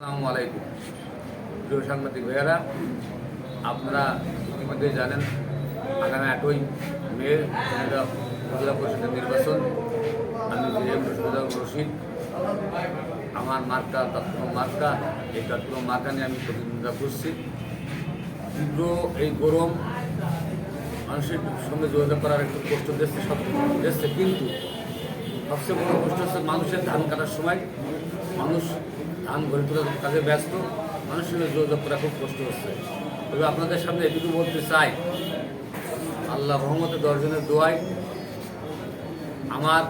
আসসালামু আলাইকুম। প্রিয় সাংবাদিক ভাইয়েরা, আপনারা ইতিমধ্যে জানেন, আগামী আটই মে উপজেলা পরিষদের নির্বাচন। আমি জিএম রশিদ। আমার মার্কা তৎপর মার্কা, এই তৎপর মার্কা নিয়ে আমি প্রতিদ্বন্দ্বিতা করছি। তীব্র এই গরম, মানুষের সঙ্গে যোগাযোগ করার একটু কষ্ট দিচ্ছে, সব দিচ্ছে, কিন্তু সবচেয়ে বড় কষ্ট হচ্ছে মানুষের ধান কাটার সময়। মানুষ ধান ঘরে তোলার কাজে ব্যস্ত, মানুষের সঙ্গে যোগাযোগ করা খুব কষ্ট হচ্ছে। তবে আপনাদের সামনে এটুকু বলতে চাই, আল্লাহ মোহাম্মদের দশজনের দোয়ায় আমার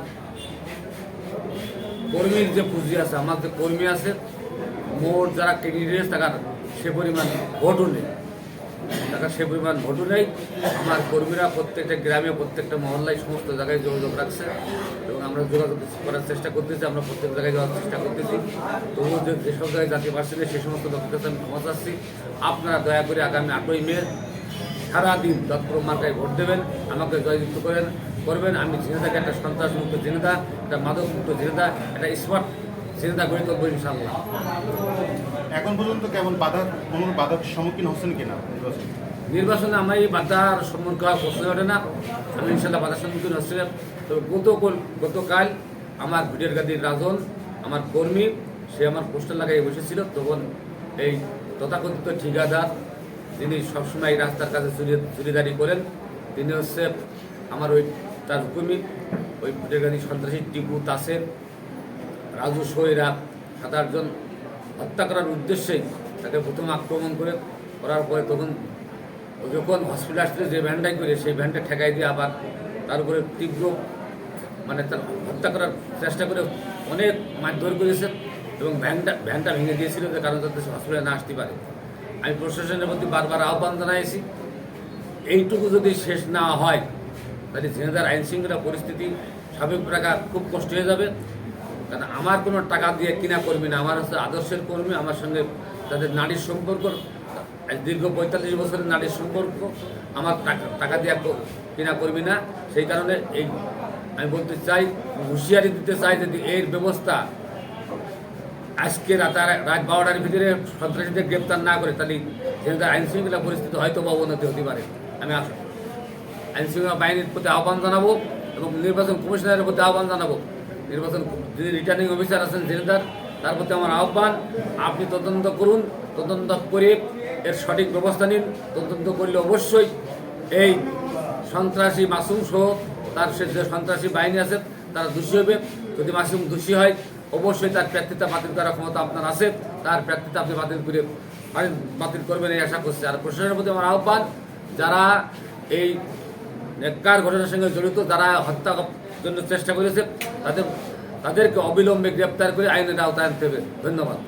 কর্মীর যে পুঁজি আছে, আমার যে কর্মী আছে, মোট যারা ক্যান্ডিডেট থাকার সে পরিমাণ ভোটও নেই। টাকা সে পরিমাণ ভোটও নেই আমার কর্মীরা প্রত্যেকটা গ্রামে, প্রত্যেকটা মহল্লায় সমস্ত জায়গায় যোগাযোগ রাখছে এবং আমরা যোগাযোগ করার চেষ্টা করতেছি, আমরা প্রত্যেক জায়গায় যাওয়ার চেষ্টা করতেছি। তবুও যে যেসব জায়গায় জাতি পারছে না সেই সমস্ত লোকের কাছে আমি ক্ষমা চাচ্ছি। আপনারা দয়া করে আগামী আটই মে সারাদিন তৎপর মার্কায় ভোট দেবেন, আমাকে জয়যুক্ত করেন, করবেন। আমি জেনেতাকে একটা সন্ত্রাসমুক্ত জেনেতা একটা মাদকমুক্ত জেনেতা একটা স্মার্ট জেনেতা গড়ে তুলবো ইনশাল্লাহ এখন পর্যন্ত কেমন বাধা কোনো বাধার সম্মুখীন হচ্ছেন কিনা? নির্বাচনে আমার এই বাধার সম্মুখীন হওয়ার প্রশ্ন ওঠে না। আমি ইনশাল্লাহ বাধার সম্মুখীন হচ্ছে। তো গতকাল গতকাল আমার ভিডিওর গাদির রাজন, আমার কর্মী, সে আমার পোস্টার লাগাই বসেছিল। তখন এই তথাকথিত ঠিকাদার যিনি সবসময় রাস্তার কাছে চুরি, চুরিদারি করেন, তিনি হচ্ছে আমার ওই তার হুকুমি ওই ভিডিওর গাদি সন্ত্রাসী টিপু তাসের, রাজু সৈরা, সাত আটজন হত্যা করার উদ্দেশ্যেই তাকে প্রথম আক্রমণ করে করার পরে তখন যখন হসপিটাল আসলে যে ভ্যানটাই করে, সেই ভ্যানটা ঠেকাই দিয়ে আবার তার উপরে তীব্র মানে তার হত্যা করার চেষ্টা করে অনেক মারধর করেছে এবং ভ্যানটা ভ্যানটা ভেঙে দিয়েছিল যে কারণ সে হসপিটালে না আসতে পারে। আমি প্রশাসনের প্রতি বারবার আহ্বান জানাইছি, এইটুকু যদি শেষ না হয়, তাহলে ঝিনাইদার আইন শৃঙ্খলা পরিস্থিতি স্বাভাবিক রাখা খুব কষ্ট হয়ে যাবে। কারণ আমার কোনো টাকা দিয়ে কিনা কর্মী না, আমার হচ্ছে আদর্শের কর্মী, আমার সঙ্গে তাদের নারীর সম্পর্ক দীর্ঘ পঁয়তাল্লিশ বছরের নারীর সম্পর্ক, আমার টাকা টাকা ক- কিনা করবি না, সেই কারণে এই, আমি বলতে চাই, হুঁশিয়ারি দিতে চাই যদি এর ব্যবস্থা আজকে রাত রাত বারোটার ভিতরে সন্ত্রাসীদের গ্রেপ্তার না করে, তাহলে যেহেতু আইন শৃঙ্খলা পরিস্থিতি হয়তো বা অবনতি হতে পারে। আমি আশা আইন শৃঙ্খলা বাহিনীর প্রতি আহ্বান জানাব এবং নির্বাচন কমিশনারের প্রতি আহ্বান জানাব। নির্বাচন যিনি রিটার্নিং অফিসার আছেন জেনেদার তার প্রতি আমার আহ্বান, আপনি তদন্ত করুন, তদন্ত করে এর সঠিক ব্যবস্থা নিন, তদন্ত করলে অবশ্যই এই সন্ত্রাসী মাসুম সহ তার সে যে সন্ত্রাসী বাহিনী আছে, তারা দোষী হবে। যদি মাসুম দোষী হয়, অবশ্যই তার প্রার্থিতা বাতিল করার ক্ষমতা আপনার আছে। তার প্রার্থিতা আপনি বাতিল করে বাতিল- করবেন এই আশা করছি। আর প্রশাসনের প্রতি আমার আহ্বান, যারা এই নেককার ঘটনার সঙ্গে জড়িত, যারা হত্যা জন্য চেষ্টা করেছে, তাদের তাদেরকে অবিলম্বে গ্রেপ্তার করে আইনের আওতায় আনতে হবে। ধন্যবাদ।